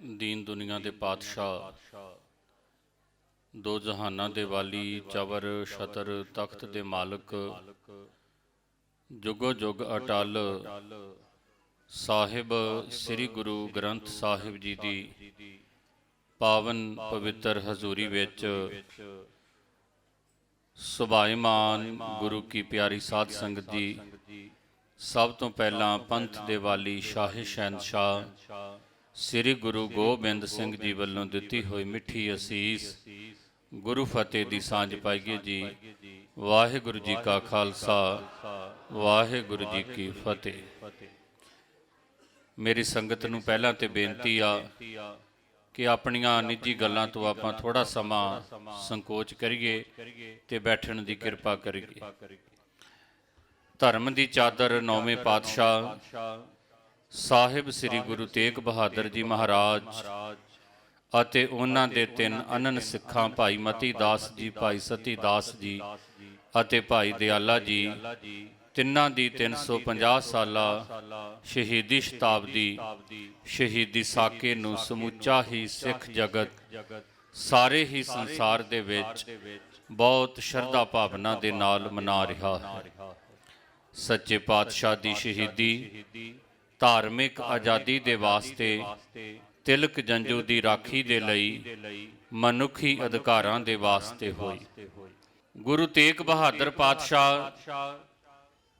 ਦੀਨ ਦੁਨੀਆ ਦੇ ਪਾਤਸ਼ਾਹ, ਦੋ ਜਹਾਨਾਂ ਦੇ ਵਾਲੀ ਚਵਰ ਸ਼ਤਰ ਤਖਤ ਦੇ ਮਾਲਕ, ਜੁਗੋ ਜੁਗ ਅਟਲ ਸਾਹਿਬ, ਸ੍ਰੀ ਗੁਰੂ ਗ੍ਰੰਥ ਸਾਹਿਬ ਜੀ ਦੀ ਪਾਵਨ ਪਵਿੱਤਰ ਹਜ਼ੂਰੀ ਵਿੱਚ ਸੁਭਾਈਮਾਨ ਗੁਰੂ ਕੀ ਪਿਆਰੀ ਸਾਧ ਸੰਗਤ ਜੀ, ਸਭ ਤੋਂ ਪਹਿਲਾਂ ਪੰਥ ਦੇ ਵਾਲੀ ਸ਼ਾਹ ਸ਼ਹਿਨਸ਼ਾਹ ਸ੍ਰੀ ਗੁਰੂ ਗੋਬਿੰਦ ਸਿੰਘ ਜੀ ਵੱਲੋਂ ਦਿੱਤੀ ਹੋਈ ਮਿੱਠੀ ਅਸੀਸ ਗੁਰੂ ਫਤਿਹ ਦੀ ਸਾਂਝ ਪਾਈਏ ਜੀ। ਵਾਹਿਗੁਰੂ ਜੀ ਕਾ ਖਾਲਸਾ, ਵਾਹਿਗੁਰੂ ਜੀ ਕੀ ਫਤਿਹ। ਮੇਰੀ ਸੰਗਤ ਨੂੰ ਪਹਿਲਾਂ ਤੇ ਬੇਨਤੀ ਆ ਕਿ ਆਪਣੀਆਂ ਨਿੱਜੀ ਗੱਲਾਂ ਤੋਂ ਆਪਾਂ ਥੋੜਾ ਸਮਾਂ ਸੰਕੋਚ ਕਰੀਏ ਤੇ ਬੈਠਣ ਦੀ ਕਿਰਪਾ ਕਰੀਏ। ਧਰਮ ਦੀ ਚਾਦਰ ਨੌਵੇਂ ਪਾਤਸ਼ਾਹ ਸਾਹਿਬ ਸ੍ਰੀ ਗੁਰੂ ਤੇਗ ਬਹਾਦਰ ਜੀ ਮਹਾਰਾਜ ਅਤੇ ਉਹਨਾਂ ਦੇ ਤਿੰਨ ਅਨਨ ਸਿੱਖਾਂ ਭਾਈ ਮਤੀ ਦਾਸ ਜੀ, ਭਾਈ ਸਤੀ ਦਾਸ ਜੀ ਅਤੇ ਭਾਈ ਦਿਆਲਾ ਜੀ, ਤਿੰਨਾਂ ਦੀ 350 ਸਾਲਾ ਸ਼ਹੀਦੀ ਸ਼ਤਾਬਦੀ ਸ਼ਹੀਦੀ ਸਾਕੇ ਨੂੰ ਸਮੁੱਚਾ ਹੀ ਸਿੱਖ ਜਗਤ, ਸਾਰੇ ਹੀ ਸੰਸਾਰ ਦੇ ਵਿੱਚ ਬਹੁਤ ਸ਼ਰਧਾ ਭਾਵਨਾ ਦੇ ਨਾਲ ਮਨਾ ਰਿਹਾ ਹੈ। ਸੱਚੇ ਪਾਤਸ਼ਾਹ ਦੀ ਸ਼ਹੀਦੀ ਧਾਰਮਿਕ ਆਜ਼ਾਦੀ ਦੇ ਵਾਸਤੇ ਤਿਲਕ ਜੰਜੂ ਦੀ ਰਾਖੀ ਦੇ ਲਈ ਮਨੁੱਖੀ ਅਧਿਕਾਰਾਂ ਦੇ ਵਾਸਤੇ ਹੋਈ। ਗੁਰੂ ਤੇਗ ਬਹਾਦਰ ਪਾਤਸ਼ਾਹ,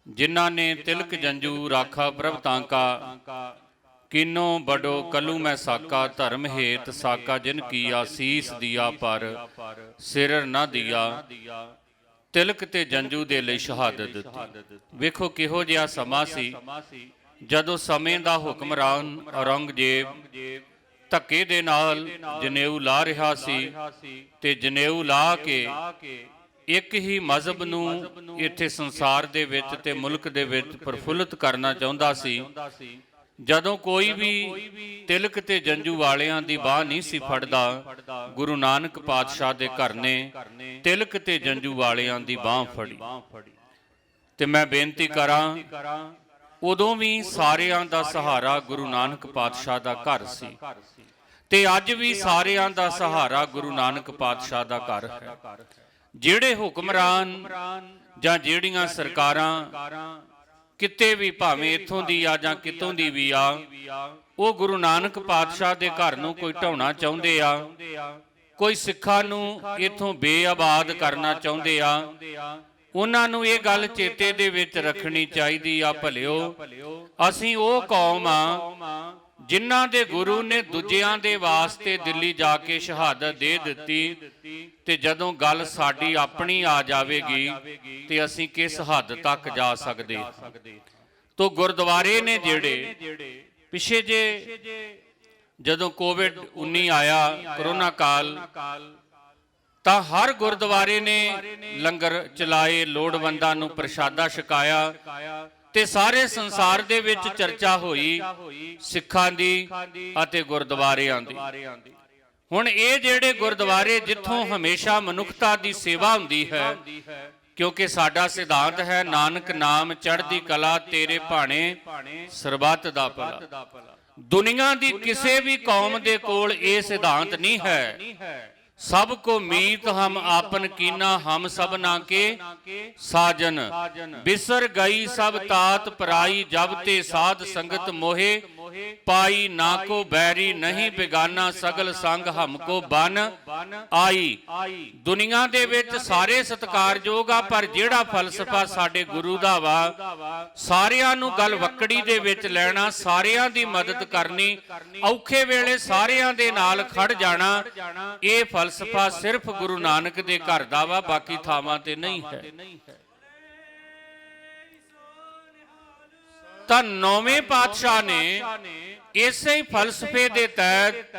ਜਿਨ੍ਹਾਂ ਨੇ ਤਿਲਕ ਜੰਜੂ ਰਾਖਾ ਪ੍ਰਭ ਤਾਂਕਾ, ਕਿਨੋ ਬੜੋ ਕਲੂ ਮੈਂ ਸਾਕਾ, ਧਰਮ ਹੇਤ ਸਾਕਾ ਜਿਨ ਕੀ ਆਸੀਸ ਦਿਆ ਪਰ ਸਿਰ ਨਾ ਦਿਆ, ਤਿਲਕ ਤੇ ਜੰਜੂ ਦੇ ਲਈ ਸ਼ਹਾਦਤ ਦਿੱਤੀ। ਵੇਖੋ ਕਿਹੋ ਜਿਹਾ ਸਮਾਂ ਸੀ ਜਦੋਂ ਸਮੇਂ ਦਾ ਹੁਕਮਰਾਨ ਔਰੰਗਜ਼ੇਬ ਧੱਕੇ ਦੇ ਨਾਲ ਜਨੇਊ ਲਾ ਰਿਹਾ ਸੀ ਤੇ ਜਨੇਊ ਲਾ ਕੇ ਇੱਕ ਹੀ ਮਜ਼ਹਬ ਨੂੰ ਇੱਥੇ ਸੰਸਾਰ ਦੇ ਵਿੱਚ ਤੇ ਮੁਲਕ ਦੇ ਵਿੱਚ ਪ੍ਰਫੁੱਲਤ ਕਰਨਾ ਚਾਹੁੰਦਾ ਸੀ। ਜਦੋਂ ਕੋਈ ਵੀ ਤਿਲਕ ਤੇ ਜੰਜੂ ਵਾਲਿਆਂ ਦੀ ਬਾਹ ਨਹੀਂ ਸੀ ਫੜਦਾ, ਗੁਰੂ ਨਾਨਕ ਪਾਤਸ਼ਾਹ ਦੇ ਘਰ ਨੇ ਤਿਲਕ ਤੇ ਜੰਜੂ ਵਾਲਿਆਂ ਦੀ ਬਾਹ ਫੜੀ। ਤੇ ਮੈਂ ਬੇਨਤੀ ਕਰਾਂ ਉਦੋਂ ਵੀ ਸਾਰਿਆਂ ਦਾ ਸਹਾਰਾ ਗੁਰੂ ਨਾਨਕ ਪਾਤਸ਼ਾਹ ਦਾ ਘਰ ਸੀ। ਤੇ ਅੱਜ ਵੀ ਸਾਰਿਆਂ ਦਾ ਸਹਾਰਾ ਗੁਰੂ ਨਾਨਕ ਪਾਤਸ਼ਾਹ ਦਾ ਘਰ ਹੈ। ਜਿਹੜੇ ਹੁਕਮਰਾਨ ਜਾਂ ਜਿਹੜੀਆਂ ਸਰਕਾਰਾਂ ਕਿਤੇ ਵੀ ਭਾਵੇਂ ਇੱਥੋਂ ਦੀ ਆ ਜਾਂ ਕਿਤੋਂ ਦੀ ਵੀ ਆ, ਉਹ ਗੁਰੂ ਨਾਨਕ ਪਾਤਸ਼ਾਹ ਦੇ ਘਰ ਨੂੰ ਕੋਈ ਢਾਉਣਾ ਚਾਹੁੰਦੇ ਆ, ਕੋਈ ਸਿੱਖਾਂ ਨੂੰ ਇੱਥੋਂ ਬੇਆਬਾਦ ਕਰਨਾ ਚਾਹੁੰਦੇ ਆ ਉਹਨਾਂ ਨੂੰ ਇਹ ਗੱਲ ਚੇਤੇ ਦੇ ਵਿੱਚ ਰੱਖਣੀ ਚਾਹੀਦੀ ਆ, ਭਲਿਓ। ਅਸੀਂ ਉਹ ਕੌਮ ਆ ਜਿਨ੍ਹਾਂ ਦੇ ਗੁਰੂ ਨੇ ਦੂਜਿਆਂ ਦੇ ਵਾਸਤੇ ਦਿੱਲੀ ਜਾ ਕੇ ਸ਼ਹਾਦਤ ਦੇ ਦਿੱਤੀ ਤੇ ਜਦੋਂ ਗੱਲ ਸਾਡੀ ਆਪਣੀ ਆ ਜਾਵੇਗੀ ਤੇ ਅਸੀਂ ਕਿਸ ਹੱਦ ਤੱਕ ਜਾ ਸਕਦੇ? ਤੋ ਗੁਰਦੁਆਰੇ ਨੇ ਜਿਹੜੇ ਪਿਛੇ ਜੇ ਜਦੋਂ ਕੋਵਿਡ 19 ਆਇਆ, ਕਰੋਨਾ ਕਾਲ ਤਾਂ ਹਰ ਗੁਰਦੁਆਰੇ ਨੇ ਲੰਗਰ ਚਲਾਏ, ਲੋੜਵੰਦਾਂ ਨੂੰ ਪ੍ਰਸ਼ਾਦਾ ਛਕਾਇਆ ਤੇ ਸਾਰੇ ਸੰਸਾਰ ਦੇ ਵਿੱਚ ਚਰਚਾ ਹੋਈ ਸਿੱਖਾਂ ਦੀ ਅਤੇ ਗੁਰਦੁਆਰਿਆਂ ਦੀ। ਹੁਣ ਇਹ ਜਿਹੜੇ ਗੁਰਦੁਆਰੇ ਜਿੱਥੋਂ ਹਮੇਸ਼ਾ ਮਨੁੱਖਤਾ ਦੀ ਸੇਵਾ ਹੁੰਦੀ ਹੈ, ਕਿਉਂਕਿ ਸਾਡਾ ਸਿਧਾਂਤ ਹੈ, ਨਾਨਕ ਨਾਮ ਚੜ੍ਹਦੀ ਕਲਾ ਤੇਰੇ ਭਾਣੇ, ਸਰਬੱਤ ਦਾ ਭਲਾ। ਦੁਨੀਆ ਦੀ ਕਿਸੇ ਵੀ ਕੌਮ ਦੇ ਕੋਲ ਇਹ ਸਿਧਾਂਤ ਨਹੀਂ ਹੈ ਸਭ ਕੋ ਮੀਤ ਹਮ ਆਪਨ ਕੀਨਾ, ਹਮ ਸਭਨਾ ਕੇ ਸਾਜਨ। ਬਿਸਰ ਗਈ ਸਭ ਤਾਤ ਪਰਾਈ, ਜਬ ਤੇ ਸਾਧ ਸੰਗਤ ਮੋਹੇ ਪਾਈ ਨਾ ਕੋ ਬੈਰੀ ਨਹੀਂ ਬਿਗਾਨਾ ਸਗਲ ਸੰਗ ਹਮਕੋ ਬਨ। ਆਈ। ਦੁਨੀਆ ਦੇ ਵਿੱਚ ਸਾਰੇ ਸਤਕਾਰਯੋਗ ਆ ਪਰ ਜਿਹੜਾ ਫਲਸਫਾ ਸਾਡੇ ਗੁਰੂ ਦਾ ਵਾ ਸਾਰਿਆਂ ਨੂੰ ਗੱਲ ਵਕੜੀ ਦੇ ਵਿੱਚ ਲੈਣਾ ਸਾਰਿਆਂ ਦੀ ਮਦਦ ਕਰਨੀ ਔਖੇ ਵੇਲੇ ਸਾਰਿਆਂ ਦੇ ਨਾਲ ਖੜ ਜਾਣਾ ਇਹ ਫਲਸਫਾ ਸਿਰਫ ਗੁਰੂ ਨਾਨਕ ਦੇ ਘਰ ਦਾ ਵਾ ਬਾਕੀ ਥਾਵਾਂ ਤੇ ਨਹੀਂ ਹੈ। ਤਾਂ ਨੌਵੇਂ ਪਾਤਸ਼ਾਹ ਨੇ ਇਸੇ ਹੀ ਫਲਸਫੇ ਦੇ ਤਹਿਤ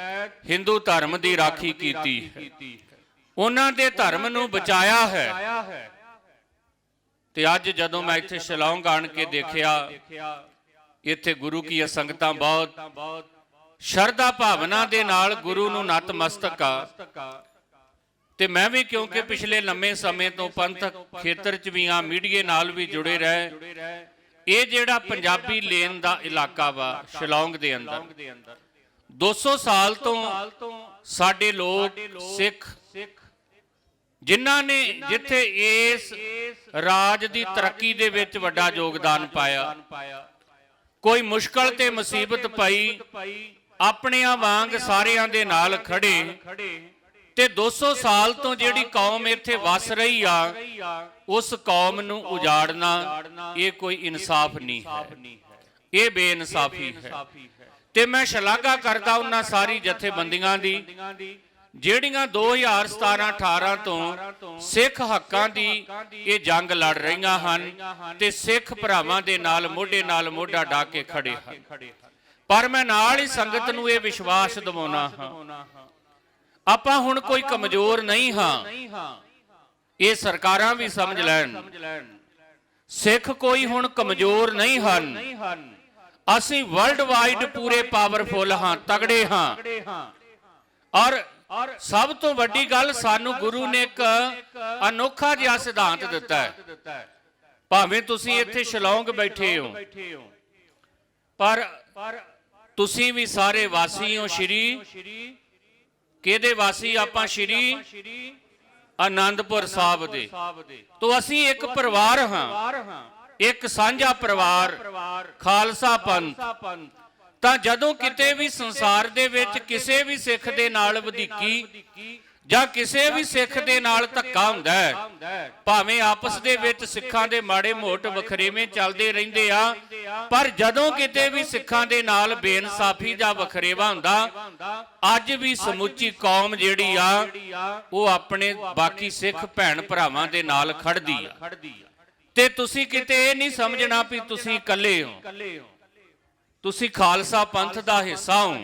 ਹਿੰਦੂ ਧਰਮ ਦੀ ਰਾਖੀ ਕੀਤੀ ਉਹਨਾਂ ਦੇ ਧਰਮ ਨੂੰ ਬਚਾਇਆ ਹੈ। ਤੇ ਅੱਜ ਜਦੋਂ ਮੈਂ ਇੱਥੇ ਸ਼ਿਲੌਂਗ ਆਣ ਕੇ ਦੇਖਿਆ ਇੱਥੇ ਗੁਰੂ ਕੀ ਸੰਗਤਾਂ ਬਹੁਤ ਸ਼ਰਧਾ ਭਾਵਨਾ ਦੇ ਨਾਲ ਗੁਰੂ ਨੂੰ ਨਤਮਸਤਕ ਆ। ਤੇ ਮੈਂ ਵੀ ਕਿਉਂਕਿ ਪਿਛਲੇ ਲੰਮੇ ਸਮੇਂ ਤੋਂ ਪੰਥਕ ਖੇਤਰ 'ਚ ਵੀ ਆ ਮੀਡੀਏ ਨਾਲ ਵੀ ਜੁੜੇ ਰਹੇ। ਇਹ ਜਿਹੜਾ ਪੰਜਾਬੀ ਲੇਨ ਦਾ ਇਲਾਕਾ ਵਾ, ਸ਼ਿਲੌਂਗ ਦੇ ਅੰਦਰ। 200 ਸਾਲ ਤੋਂ ਸਾਡੇ ਲੋਕ ਸਿੱਖ, ਜਿਨ੍ਹਾਂ ਨੇ ਜਿੱਥੇ ਇਸ ਰਾਜ ਦੀ ਤਰੱਕੀ ਦੇ ਵਿੱਚ ਵੱਡਾ ਯੋਗਦਾਨ ਪਾਇਆ, ਕੋਈ ਮੁਸ਼ਕਲ ਤੇ ਮੁਸੀਬਤ ਪਈ, ਆਪਣਿਆਂ ਵਾਂਗ ਸਾਰਿਆਂ ਦੇ ਨਾਲ ਖੜੇ ਤੇ 200 ਸਾਲ ਤੋਂ ਜਿਹੜੀ ਕੌਮ ਇੱਥੇ ਵਸ ਰਹੀ ਆ ਉਸ ਕੌਮ ਨੂੰ ਉਜਾੜਨਾ ਇਹ ਕੋਈ ਇਨਸਾਫ ਨਹੀਂ ਹੈ। ਇਹ ਬੇਇਨਸਾਫੀ ਹੈ। ਤੇ ਮੈਂ ਸ਼ਲਾਘਾ ਕਰਦਾ ਉਹਨਾਂ ਸਾਰੀ ਜਥੇਬੰਦੀਆਂ ਦੀ ਜਿਹੜੀਆਂ 2017-18 ਤੋਂ ਸਿੱਖ ਹੱਕਾਂ ਦੀ ਇਹ ਜੰਗ ਲੜ ਰਹੀਆਂ ਹਨ ਤੇ ਸਿੱਖ ਭਰਾਵਾਂ ਦੇ ਨਾਲ ਮੋਢੇ ਨਾਲ ਮੋਢਾ ਢਾ ਕੇ ਖੜੇ ਹਨ। ਪਰ ਮੈਂ ਨਾਲ ਹੀ ਸੰਗਤ ਨੂੰ ਇਹ ਵਿਸ਼ਵਾਸ ਦਿਵਾਉਣਾ ਹਾਂ। ਆਪਾਂ ਹੁਣ ਕੋਈ ਕਮਜ਼ੋਰ ਨਹੀਂ ਹਾਂ। ਇਹ ਸਰਕਾਰਾਂ ਵੀ ਸਮਝ ਲੈਣ। ਸਿੱਖ ਕੋਈ ਹੁਣ ਕਮਜ਼ੋਰ ਨਹੀਂ ਹਨ। ਅਸੀਂ ਵਰਲਡ ਵਾਈਡ ਪੂਰੇ ਪਾਵਰਫੁਲ ਹਾਂ ਤਗੜੇ ਹਾਂ। ਔਰ ਸਭ ਤੋਂ ਵੱਡੀ ਗੱਲ ਸਾਨੂੰ ਗੁਰੂ ਨੇ ਇੱਕ ਅਨੋਖਾ ਜਿਹਾ ਸਿਧਾਂਤ ਦਿੱਤਾ ਹੈ। ਭਾਵੇਂ ਤੁਸੀਂ ਇੱਥੇ ਸ਼ਿਲੌਂਗ ਬੈਠੇ ਹੋ। ਪਰ ਤੁਸੀਂ ਵੀ ਸਾਰੇ ਵਾਸੀ ਹੋ ਸ਼੍ਰੀ ਕਿਹਦੇ ਵਾਸੀ? ਆਪਾਂ ਸ਼੍ਰੀ ਆਨੰਦਪੁਰ ਸਾਹਿਬ ਦੇ। ਤੋਂ ਅਸੀਂ ਇੱਕ ਪਰਿਵਾਰ ਹਾਂ। ਇੱਕ ਸਾਂਝਾ ਪਰਿਵਾਰ ਖਾਲਸਾ ਪੰਥ। ਤਾਂ ਜਦੋਂ ਕਿਤੇ ਵੀ ਸੰਸਾਰ ਦੇ ਵਿੱਚ ਕਿਸੇ ਵੀ ਸਿੱਖ ਦੇ ਨਾਲ ਵਧੀਕੀ ਜਾਂ ਕਿਸੇ ਵੀ ਸਿੱਖ ਦੇ ਨਾਲ ਧੱਕਾ ਹੁੰਦਾ ਹੈ। ਭਾਵੇਂ ਆਪਸ ਦੇ ਵਿੱਚ ਸਿੱਖਾਂ ਦੇ ਮਾੜੇ ਮੋਟ ਵਖਰੇਵੇਂ ਚੱਲਦੇ ਰਹਿੰਦੇ ਆ ਪਰ ਜਦੋਂ ਕਿਤੇ ਵੀ ਸਿੱਖਾਂ ਦੇ ਨਾਲ ਬੇਇਨਸਾਫੀ ਜਾਂ ਵਖਰੇਵਾ ਹੁੰਦਾ ਅੱਜ ਵੀ ਸਮੁੱਚੀ ਕੌਮ ਜਿਹੜੀ ਆ ਉਹ ਆਪਣੇ ਬਾਕੀ ਸਿੱਖ ਭੈਣ ਭਰਾਵਾਂ ਦੇ ਨਾਲ ਖੜਦੀ ਆ। ਤੇ ਤੁਸੀਂ ਕਿਤੇ ਇਹ ਨਹੀਂ ਸਮਝਣਾ ਵੀ ਤੁਸੀਂ ਇਕੱਲੇ ਹੋ। ਤੁਸੀਂ ਖਾਲਸਾ ਪੰਥ ਦਾ ਹਿੱਸਾ ਹੋ।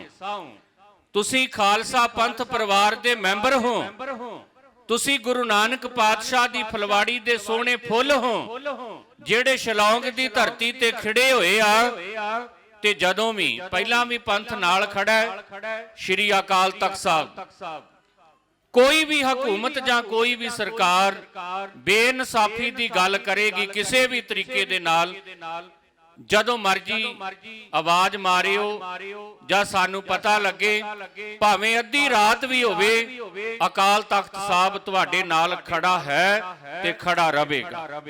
ਤੁਸੀਂ ਖਾਲਸਾ ਪੰਥ ਪਰਿਵਾਰ ਦੇ ਮੈਂਬਰ ਹੋ। ਤੁਸੀਂ ਗੁਰੂ ਨਾਨਕ ਪਾਤਸ਼ਾਹ ਦੀ ਫਲਵਾੜੀ ਦੇ ਸੋਹਣੇ ਫੁੱਲ ਹੋ, ਜਿਹੜੇ ਸ਼ਿਲੌਂਗ ਦੀ ਧਰਤੀ ਤੇ ਖਿੜੇ ਹੋਏ ਆ। ਤੇ ਜਦੋਂ ਵੀ, ਪਹਿਲਾਂ ਵੀ ਪੰਥ ਨਾਲ ਖੜਾ ਹੈ, ਸ਼੍ਰੀ ਅਕਾਲ ਤਖਤ ਸਾਹਿਬ। ਕੋਈ ਵੀ ਹਕੂਮਤ ਜਾਂ ਕੋਈ ਵੀ ਸਰਕਾਰ ਬੇਇਨਸਾਫੀ ਦੀ ਗੱਲ ਕਰੇਗੀ ਕਿਸੇ ਵੀ ਤਰੀਕੇ ਦੇ ਨਾਲ। ਜਦੋਂ ਮਰਜ਼ੀ ਆਵਾਜ਼ ਮਾਰਿਓ ਜਾਂ ਸਾਨੂੰ ਪਤਾ ਲੱਗੇ ਭਾਵੇਂ ਅੱਧੀ ਰਾਤ ਵੀ ਹੋਵੇ ਅਕਾਲ ਤਖਤ ਸਾਹਿਬ ਤੁਹਾਡੇ ਨਾਲ ਖੜਾ ਹੈ ਤੇ ਖੜਾ ਰਹੇਗਾ।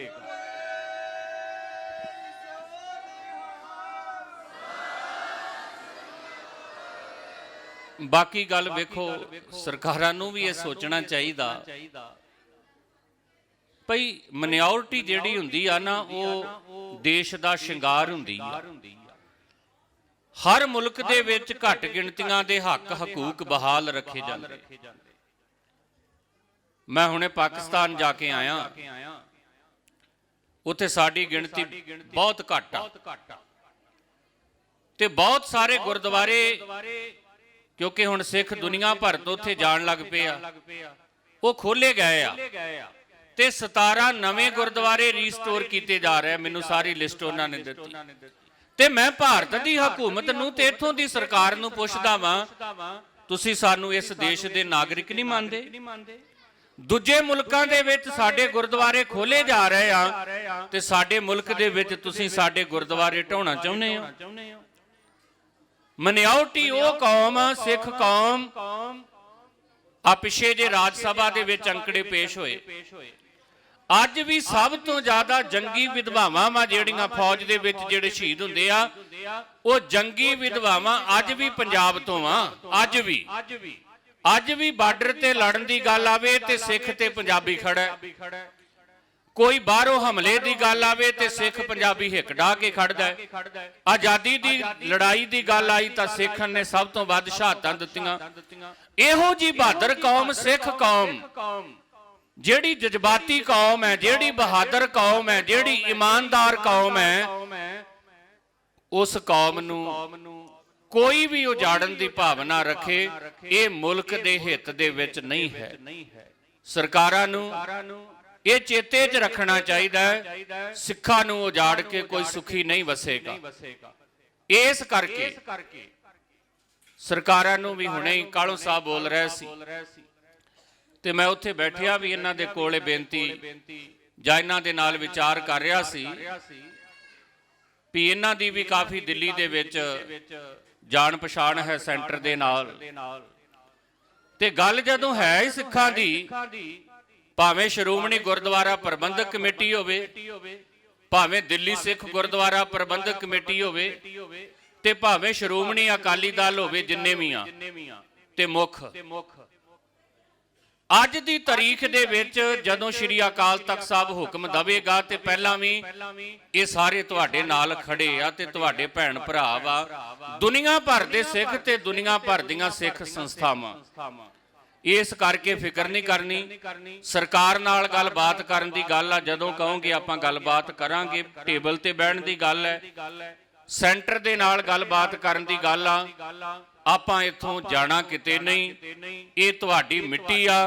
ਬਾਕੀ ਗੱਲ ਵੇਖੋ ਸਰਕਾਰਾਂ ਨੂੰ ਵੀ ਇਹ ਸੋਚਣਾ ਚਾਹੀਦਾ। ਭਈ ਮਨਿਓਰਟੀ ਜਿਹੜੀ ਹੁੰਦੀ ਆ ਨਾ, ਉਹ ਦੇਸ਼ ਦਾ ਸ਼ਿੰਗਾਰ ਹੁੰਦੀ ਆ। ਹਰ ਮੁਲਕ ਦੇ ਵਿੱਚ ਘੱਟ ਗਿਣਤੀਆਂ ਦੇ ਹੱਕ ਹਕੂਕ ਬਹਾਲ ਰੱਖੇ ਜਾਂਦੇ। ਮੈਂ ਹੁਣੇ ਪਾਕਿਸਤਾਨ ਜਾ ਕੇ ਆਇਆ। ਉੱਥੇ ਸਾਡੀ ਗਿਣਤੀ ਬਹੁਤ ਘੱਟ ਆ। ਤੇ ਬਹੁਤ ਸਾਰੇ ਗੁਰਦੁਆਰੇ, ਕਿਉਂਕਿ ਹੁਣ ਸਿੱਖ ਦੁਨੀਆ ਭਰ ਤੋਂ ਉੱਥੇ ਜਾਣ ਲੱਗ ਪਏ ਆ, ਉਹ ਖੋਲੇ ਗਏ ਆ। ਤੇ 17 ਨਵੇਂ ਗੁਰਦੁਆਰੇ ਰੀਸਟੋਰ ਕੀਤੇ ਜਾ ਰਹੇ ਮੈਨੂੰ ਸਾਰੀ ਲਿਸਟ ਉਹਨਾਂ ਨੇ ਦਿੱਤੀ। ਤੇ ਮੈਂ ਭਾਰਤ ਦੀ ਹਕੂਮਤ ਨੂੰ ਤੇ ਇੱਥੋਂ ਦੀ ਸਰਕਾਰ ਨੂੰ ਪੁੱਛਦਾ ਵਾਂ, ਤੁਸੀਂ ਸਾਨੂੰ ਇਸ ਦੇਸ਼ ਦੇ ਨਾਗਰਿਕ ਨਹੀਂ ਮੰਨਦੇ? ਦੂਜੇ ਮੁਲਕਾਂ ਦੇ ਵਿੱਚ ਸਾਡੇ ਗੁਰਦੁਆਰੇ ਖੋਲੇ ਜਾ ਰਹੇ ਆ ਤੇ ਸਾਡੇ ਮੁਲਕ ਦੇ ਵਿੱਚ ਤੁਸੀਂ ਸਾਡੇ ਗੁਰਦੁਆਰੇ ਢਾਉਣਾ ਚਾਹੁੰਦੇ ਹੋ? ਮਨਿਆਉਟੀ ਉਹ ਕੌਮ, ਸਿੱਖ ਕੌਮ, ਆ ਪਿਛੇ ਜੇ ਰਾਜ ਸਭਾ ਦੇ ਵਿੱਚ ਅੰਕੜੇ ਪੇਸ਼ ਹੋਏ। ਅੱਜ ਵੀ ਸਭ ਤੋਂ ਜ਼ਿਆਦਾ ਜੰਗੀ ਵਿਧਵਾਵਾਂ ਵਾ ਜਿਹੜੀਆਂ ਫੌਜ ਦੇ ਵਿੱਚ ਜਿਹੜੇ ਸ਼ਹੀਦ ਹੁੰਦੇ ਆ, ਉਹ ਜੰਗੀ ਵਿਧਵਾਵਾਂ ਅੱਜ ਵੀ ਪੰਜਾਬ ਤੋਂ ਆ, ਅੱਜ ਵੀ। ਅੱਜ ਵੀ ਬਾਰਡਰ ਤੇ ਲੜਨ ਦੀ ਗੱਲ ਆਵੇ ਤੇ ਸਿੱਖ ਤੇ ਪੰਜਾਬੀ ਖੜਾ ਕੋਈ ਬਾਹਰੋਂ ਹਮਲੇ ਦੀ ਗੱਲ ਆਵੇ ਤੇ ਸਿੱਖ ਪੰਜਾਬੀ ਹਿੱਕ ਢਾ ਕੇ ਖੜਦਾ ਹੈ। ਆਜ਼ਾਦੀ ਦੀ ਲੜਾਈ ਦੀ ਗੱਲ ਆਈ ਤਾਂ ਸਿੱਖਾਂ ਨੇ ਸਭ ਤੋਂ ਵੱਧ ਸ਼ਹਾਦਤਾਂ ਦਿੱਤੀਆਂ। ਇਹੋ ਜੀ ਬਹਾਦਰ ਕੌਮ ਸਿੱਖ ਕੌਮ ਜਿਹੜੀ ਜਜ਼ਬਾਤੀ ਕੌਮ ਹੈ, ਜਿਹੜੀ ਬਹਾਦਰ ਕੌਮ ਹੈ, ਜਿਹੜੀ ਇਮਾਨਦਾਰ ਕੌਮ ਹੈ, ਉਸ ਕੌਮ ਨੂੰ ਕੋਈ ਵੀ ਉਜਾੜਨ ਦੀ ਭਾਵਨਾ ਰੱਖੇ, ਇਹ ਮੁਲਕ ਦੇ ਹਿੱਤ ਦੇ ਵਿੱਚ ਨਹੀਂ ਹੈ। ਸਰਕਾਰਾਂ ਨੂੰ ਇਹ ਚੇਤੇ 'ਚ ਰੱਖਣਾ ਚਾਹੀਦਾ ਹੈ, ਸਿੱਖਾਂ ਨੂੰ ਉਜਾੜ ਕੇ ਕੋਈ ਸੁਖੀ ਨਹੀਂ ਵਸੇਗਾ। ਇਸ ਕਰਕੇ ਸਰਕਾਰਾਂ ਨੂੰ ਵੀ ਹੁਣੇ ਹੀ ਕਾਲੋ ਸਾਹਿਬ ਬੋਲ ਰਹੇ ਸੀ ਤੇ ਮੈਂ ਉੱਥੇ ਬੈਠਿਆ ਵੀ ਇਹਨਾਂ ਦੇ ਕੋਲੇ ਬੇਨਤੀ ਜਾਂ ਇਹਨਾਂ ਦੇ ਨਾਲ ਵਿਚਾਰ ਕਰ ਰਿਹਾ ਸੀ ਵੀ ਇਹਨਾਂ ਦੀ ਵੀ ਕਾਫੀ ਦਿੱਲੀ ਦੇ ਵਿੱਚ ਜਾਣ ਪਛਾਣ ਹੈ ਸੈਂਟਰ ਦੇ ਨਾਲ। ਤੇ ਗੱਲ ਜਦੋਂ ਹੈ ਹੀ ਸਿੱਖਾਂ ਦੀ, ਭਾਵੇਂ ਸ਼੍ਰੋਮਣੀ ਗੁਰਦੁਆਰਾ ਪ੍ਰਬੰਧਕ ਕਮੇਟੀ ਹੋਵੇ, ਭਾਵੇਂ ਦਿੱਲੀ ਸਿੱਖ ਗੁਰਦੁਆਰਾ ਪ੍ਰਬੰਧਕ ਕਮੇਟੀ ਹੋਵੇ, ਤੇ ਭਾਵੇਂ ਸ਼੍ਰੋਮਣੀ ਅਕਾਲੀ ਦਲ ਹੋਵੇ ਜਿੰਨੇ ਵੀ ਆ, ਤੇ ਮੁੱਖ। ਅੱਜ ਦੀ ਤਾਰੀਖ ਦੇ ਵਿੱਚ ਜਦੋਂ ਸ਼੍ਰੀ ਅਕਾਲ ਤਖਤ ਸਾਹਿਬ ਹੁਕਮ ਦਵੇਗਾ ਤੇ ਪਹਿਲਾਂ ਵੀ ਇਹ ਸਾਰੇ ਤੁਹਾਡੇ ਨਾਲ ਖੜੇ ਆ ਤੇ ਤੁਹਾਡੇ ਭੈਣ ਭਰਾ ਵਾ। ਦੁਨੀਆ ਭਰ ਦੇ ਸਿੱਖ ਤੇ ਦੁਨੀਆ ਭਰ ਦੀਆਂ ਸਿੱਖ ਸੰਸਥਾਵਾਂ। ਇਸ ਕਰਕੇ ਫਿਕਰ ਨਹੀਂ ਕਰਨੀ। ਸਰਕਾਰ ਨਾਲ ਗੱਲਬਾਤ ਕਰਨ ਦੀ ਗੱਲ ਆ। ਜਦੋਂ ਕਹੋਗੇ ਆਪਾਂ ਗੱਲਬਾਤ ਕਰਾਂਗੇ। ਟੇਬਲ ਤੇ ਬਹਿਣ ਦੀ ਗੱਲ ਹੈ। ਸੈਂਟਰ ਦੇ ਨਾਲ ਗੱਲਬਾਤ ਕਰਨ ਦੀ ਗੱਲ ਆ। ਆਪਾਂ ਇੱਥੋਂ ਜਾਣਾ ਕਿਤੇ ਨਹੀਂ। ਇਹ ਤੁਹਾਡੀ ਮਿੱਟੀ ਆ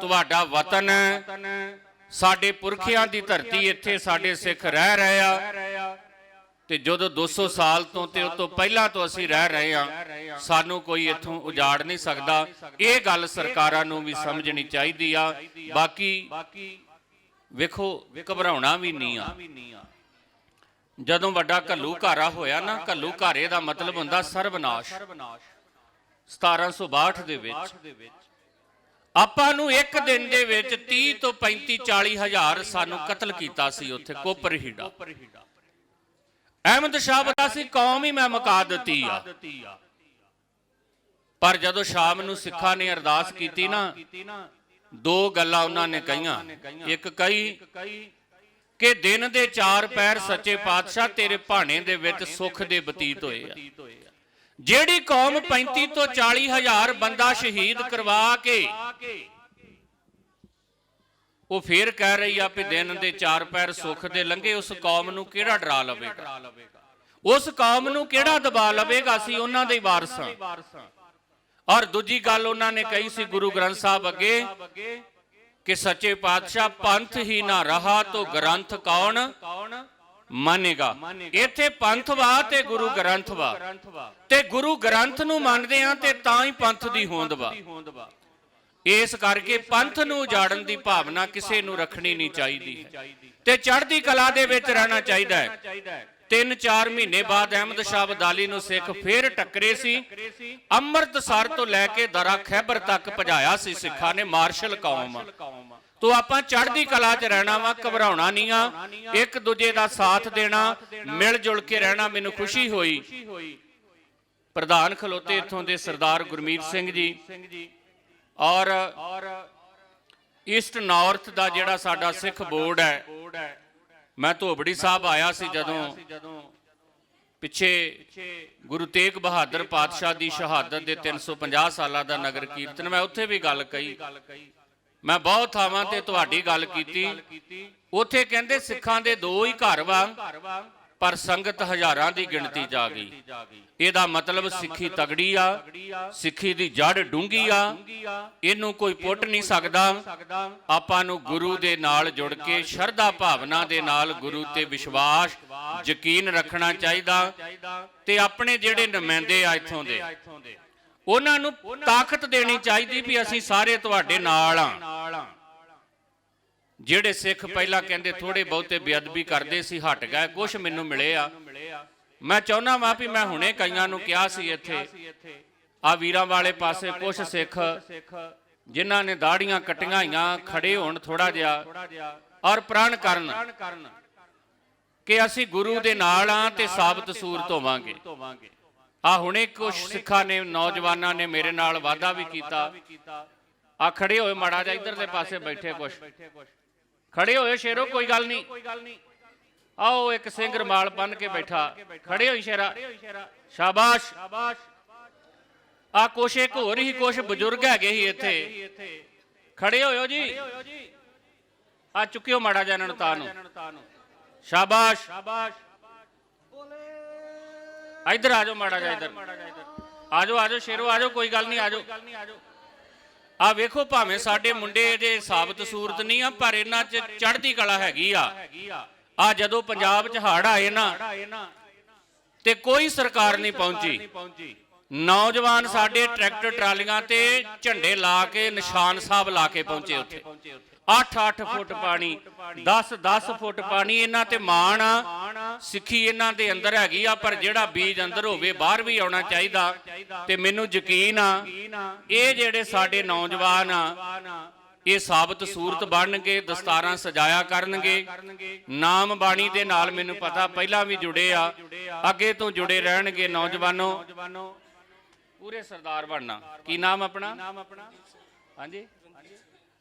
ਤੁਹਾਡਾ ਵਤਨ ਹੈ। ਸਾਡੇ ਪੁਰਖਿਆਂ ਦੀ ਧਰਤੀ ਇੱਥੇ ਸਾਡੇ ਸਿੱਖ ਰਹਿ ਰਹੇ ਆ। ਤੇ ਜਦੋਂ 200 ਸਾਲ ਤੋਂ ਤੇ ਉਸ ਤੋਂ ਪਹਿਲਾਂ ਤੋਂ ਅਸੀਂ ਰਹਿ ਰਹੇ ਆ ਸਾਨੂੰ ਕੋਈ ਇੱਥੋਂ ਉਜਾੜ ਨਹੀਂ ਸਕਦਾ। ਇਹ ਗੱਲ ਸਰਕਾਰਾਂ ਨੂੰ ਵੀ ਸਮਝਣੀ ਚਾਹੀਦੀ ਆ। ਬਾਕੀ ਵੇਖੋ ਘਬਰਾਉਣਾ ਵੀ ਨਹੀਂ ਆ। ਜਦੋਂ ਵੱਡਾ ਘੱਲੂ ਘਾਰਾ ਹੋਇਆ ਨਾ ਘੱਲੂ ਘਾਰੇ ਦਾ ਮਤਲਬ ਹੁੰਦਾ ਸਰਬਨਾਸ਼। 1762 ਦੇ ਵਿੱਚ ਆਪਾਂ ਨੂੰ ਇੱਕ ਦਿਨ ਦੇ ਵਿੱਚ 30 ਤੋਂ 35 40 ਹਜ਼ਾਰ ਸਾਨੂੰ ਕਤਲ ਕੀਤਾ ਸੀ ਉੱਥੇ ਕੋਪਰਹੀੜਾ ਅਹਿਮਦ ਸ਼ਾਹ ਬਤਾ ਸੀ, ਕੌਮ ਹੀ ਮੈਂ ਮੁਕਾ ਦਿੱਤੀ ਆ। ਪਰ ਜਦੋਂ ਸ਼ਾਮ ਨੂੰ ਸਿੱਖਾਂ ਨੇ ਅਰਦਾਸ ਕੀਤੀ ਨਾ, ਦੋ ਗੱਲਾਂ ਉਹਨਾਂ ਨੇ ਕਹੀਆਂ। ਇੱਕ ਕਹੀ ਕਿ ਦਿਨ ਦੇ ਚਾਰ ਪੈਰ ਸੱਚੇ ਪਾਤਸ਼ਾਹ ਤੇਰੇ ਭਾਣੇ ਦੇ ਵਿੱਚ ਸੁੱਖ ਦੇ ਬਤੀਤ ਹੋਏ ਆ। ਜਿਹੜੀ ਕੌਮ 35 ਤੋਂ 40 ਹਜ਼ਾਰ ਬੰਦਾ ਸ਼ਹੀਦ ਕਰਵਾ ਕੇ ਉਹ ਫੇਰ ਕਹਿ ਰਹੀ ਆ ਵੀ ਦਿਨ ਦੇ ਚਾਰ ਪੈਰ ਸੁੱਖ ਦੇ ਲੰਘੇ ਉਸ ਕੌਮ ਨੂੰ ਕਿਹੜਾ ਡਰਾ ਲਵੇਗਾ? ਉਸ ਕੌਮ ਨੂੰ ਕਿਹੜਾ ਦਬਾ ਲਵੇਗਾ ਅਸੀਂ ਉਹਨਾਂ ਦੇ ਵਾਰਸ ਹਾਂ। ਔਰ ਦੂਜੀ ਗੱਲ ਉਹਨਾਂ ਨੇ ਕਹੀ ਸੀ ਗੁਰੂ ਗ੍ਰੰਥ ਸਾਹਿਬ ਅੱਗੇ ਕਿ ਸੱਚੇ ਪਾਤਸ਼ਾਹ ਪੰਥ ਹੀ ਨਾ ਰਹਾ ਤੋ ਗ੍ਰੰਥ ਕੌਣ? ਮੰਨੇਗਾ। ਇੱਥੇ ਪੰਥ ਵਾ ਤੇ ਗੁਰੂ ਗ੍ਰੰਥ ਵਾ। ਤੇ ਗੁਰੂ ਗ੍ਰੰਥ ਨੂੰ ਮੰਨਦੇ ਆ ਤੇ ਤਾਂ ਹੀ ਪੰਥ ਦੀ ਹੋਂਦ ਵਾ। ਇਸ ਕਰਕੇ ਪੰਥ ਨੂੰ ਉਜਾੜਨ ਦੀ ਭਾਵਨਾ ਕਿਸੇ ਨੂੰ ਰੱਖਣੀ ਨਹੀਂ ਚਾਹੀਦੀ ਹੈ। ਤੇ ਚੜ੍ਹਦੀ ਕਲਾ ਦੇ ਵਿੱਚ ਰਹਿਣਾ ਚਾਹੀਦਾ ਹੈ। ਤਿੰਨ ਚਾਰ ਮਹੀਨੇ ਬਾਅਦ ਅਹਿਮਦ ਸ਼ਾਹ ਅਬਦਾਲੀ ਨੂੰ ਸਿੱਖ ਫੇਰ ਟੱਕਰੇ ਸੀ। ਅੰਮ੍ਰਿਤਸਰ ਤੋਂ ਲੈ ਕੇ ਦਰਾ ਖੈਬਰ ਤੱਕ ਭਜਾਇਆ ਸੀ ਸਿੱਖਾਂ ਨੇ ਮਾਰਸ਼ਲ ਕੌਮ। ਤੋ ਆਪਾਂ ਚੜ੍ਹਦੀ ਕਲਾ 'ਚ ਰਹਿਣਾ ਵਾ, ਘਬਰਾਉਣਾ ਨਹੀਂ ਆ। ਇੱਕ ਦੂਜੇ ਦਾ ਸਾਥ ਦੇਣਾ, ਮਿਲ ਜੁਲ ਕੇ ਰਹਿਣਾ ਮੈਨੂੰ ਖੁਸ਼ੀ ਹੋਈ। ਪ੍ਰਧਾਨ ਖਲੋਤੇ ਇੱਥੋਂ ਦੇ ਸਰਦਾਰ ਗੁਰਮੀਤ ਸਿੰਘ ਜੀ। ਔਰ ਈਸਟ ਨਾਰਥ ਦਾ ਜਿਹੜਾ ਸਾਡਾ ਸਿੱਖ ਬੋਰਡ ਹੈ, ਮੈਂ ਧੋਬੜੀ ਸਾਹਿਬ ਆਇਆ ਸੀ ਜਦੋਂ ਪਿੱਛੇ ਗੁਰੂ ਤੇਗ ਬਹਾਦਰ ਪਾਤਸ਼ਾਹ ਦੀ ਸ਼ਹਾਦਤ ਦੇ 350 ਸਾਲਾਂ ਦਾ ਨਗਰ ਕੀਰਤਨ ਮੈਂ ਉੱਥੇ ਵੀ ਗੱਲ ਕਹੀ। ਮੈਂ ਬਹੁਤ ਥਾਵਾਂ ਤੇ ਤੁਹਾਡੀ ਗੱਲ ਕੀਤੀ। ਉੱਥੇ ਕਹਿੰਦੇ ਸਿੱਖਾਂ ਦੇ ਦੋ ਹੀ ਘਰ ਵਾ, ਪਰ ਸੰਗਤ ਹਜ਼ਾਰਾਂ ਦੀ ਗਿਣਤੀ ਜਾ ਗਈ। ਇਹਦਾ ਮਤਲਬ ਸਿੱਖੀ ਤਗੜੀ ਆ, ਸਿੱਖੀ ਦੀ ਜੜ ਡੂੰਗੀ ਆ, ਇਹਨੂੰ ਕੋਈ ਪੁੱਟ ਨਹੀਂ ਸਕਦਾ। ਆਪਾਂ ਨੂੰ ਗੁਰੂ ਦੇ ਨਾਲ ਜੁੜ ਕੇ, ਸ਼ਰਧਾ ਭਾਵਨਾ ਦੇ ਨਾਲ ਗੁਰੂ ਤੇ ਵਿਸ਼ਵਾਸ, ਯਕੀਨ ਰੱਖਣਾ ਚਾਹੀਦਾ ਤੇ ਆਪਣੇ ਜਿਹੜੇ ਨੁਮਾਇੰਦੇ ਆ ਇੱਥੋਂ ਦੇ। ਉਹਨਾਂ ਨੂੰ ਤਾਕਤ ਦੇਣੀ ਚਾਹੀਦੀ ਵੀ ਅਸੀਂ ਸਾਰੇ ਤੁਹਾਡੇ ਨਾਲ ਆ ਜਿਹੜੇ ਸਿੱਖ ਪਹਿਲਾਂ ਕਹਿੰਦੇ ਥੋੜੇ ਬਹੁਤੇ ਬੇਅਦਬੀ ਕਰਦੇ ਸੀ, ਹਟ ਗਏ ਕੁਝ ਮੈਨੂੰ ਮਿਲੇ ਆ। ਮੈਂ ਚਾਹੁੰਦਾ ਵਾਂ ਵੀ ਮੈਂ ਹੁਣੇ ਕਈਆਂ ਨੂੰ ਕਿਹਾ ਸੀ ਇੱਥੇ, ਆ ਵੀਰਾਂ ਵਾਲੇ ਪਾਸੇ ਕੁਝ ਸਿੱਖ ਜਿਨ੍ਹਾਂ ਨੇ ਦਾੜੀਆਂ ਕੱਟੀਆਂ ਹੋਈਆਂ, ਖੜੇ ਹੋਣ ਥੋੜਾ ਜਿਹਾ ਔਰ ਪ੍ਰਣ ਕਰਨ ਕਿ ਅਸੀਂ ਗੁਰੂ ਦੇ ਨਾਲ ਆ ਤੇ ਸਾਬਤ ਸੂਰਤ ਹੋਵਾਂਗੇ ਆ ਹੁਣੇ ਕੁਝ ਸਿੱਖਾਂ ਨੇ, ਨੌਜਵਾਨਾਂ ਨੇ ਮੇਰੇ ਨਾਲ ਵਾਅਦਾ ਵੀ ਕੀਤਾ। ਆ ਖੜੇ ਹੋਏ ਮਾੜਾ ਜਿਹਾ ਇਧਰਲੇ ਪਾਸੇ ਬੈਠੇ ਕੁਝ ਖੜੇ ਹੋਏ ਸ਼ੇਰੋ, ਕੋਈ ਗੱਲ ਨਹੀਂ। ਆਓ ਇੱਕ ਸਿੰਘ ਰਮਾਲ ਬੰਨ ਕੇ ਬੈਠਾ। ਖੜੇ ਹੋਈ ਸ਼ੇਰਾ। ਸ਼ਾਬਾਸ਼। ਆ ਕੁਛ ਇੱਕ ਹੋਰ ਹੀ ਕੁਛ ਬਜ਼ੁਰਗ ਹੈਗੇ ਸੀ ਇੱਥੇ। ਖੜੇ ਹੋਇਓ ਜੀ। ਆ ਚੁੱਕਿਓ ਮਾੜਾ ਜਿਹਾ ਇਹਨਾਂ ਨੂੰ ਤਾਂ ਨੂੰ। ਸ਼ਾਬਾਸ਼। ਇੱਧਰ ਆ ਜਾਓ ਮਾੜਾ ਜਿਹਾ ਇੱਧਰ। ਆ ਜਾਓ ਆ ਜਾਓ, ਸ਼ੇਰੋ, ਆ ਜਾਓ, ਕੋਈ ਗੱਲ ਨਹੀਂ, ਆ ਜਾਓ। ਆ ਵੇਖੋ ਭਾਵੇਂ ਸਾਡੇ ਮੁੰਡੇ ਜੇ ਸਾਬਤ ਸੂਰਤ ਨਹੀਂ ਆ, ਪਰ ਇਹਨਾਂ 'ਚ ਚੜ੍ਹਦੀ ਕਲਾ ਹੈਗੀ ਆ। ਆ ਜਦੋਂ ਪੰਜਾਬ 'ਚ ਹੜ ਆਏ ਨਾ, ਤੇ ਕੋਈ ਸਰਕਾਰ ਨਹੀਂ ਪਹੁੰਚੀ। ਨੌਜਵਾਨ ਸਾਡੇ ਟਰੈਕਟਰ ਟਰਾਲੀਆਂ ਤੇ ਝੰਡੇ ਲਾ ਕੇ, ਨਿਸ਼ਾਨ ਸਾਹਿਬ ਲਾ ਕੇ ਪਹੁੰਚੇ ਉੱਥੇ। 8-8 ਫੁੱਟ ਪਾਣੀ 10-10 ਫੁੱਟ ਪਾਣੀ ਇਹਨਾਂ ਤੇ ਮਾਣ ਆ। ਸਿੱਖੀ ਇਹਨਾਂ ਦੇ ਅੰਦਰ ਹੈਗੀ ਆ ਪਰ ਜਿਹੜਾ ਬੀਜ ਅੰਦਰ ਹੋਵੇ ਬਾਹਰ ਵੀ ਆਉਣਾ ਚਾਹੀਦਾ ਤੇ ਮੈਨੂੰ ਯਕੀਨ ਆ ਇਹ ਜਿਹੜੇ ਸਾਡੇ ਨੌਜਵਾਨ ਆ ਇਹ ਸਾਬਤ ਸੂਰਤ ਬਣਨਗੇ ਦਸਤਾਰਾਂ ਸਜਾਇਆ ਕਰਨਗੇ ਨਾਮ ਬਾਣੀ ਦੇ ਨਾਲ ਮੈਨੂੰ ਪਤਾ ਪਹਿਲਾਂ ਵੀ ਜੁੜੇ ਆ ਅੱਗੇ ਤੋਂ ਜੁੜੇ ਰਹਿਣਗੇ ਨੌਜਵਾਨੋ। ਪੂਰੇ ਸਰਦਾਰ ਬਣਨਾ। ਕੀ ਨਾਮ ਆਪਣਾ? ਨਾਮ ਆਪਣਾ? ਹਾਂਜੀ।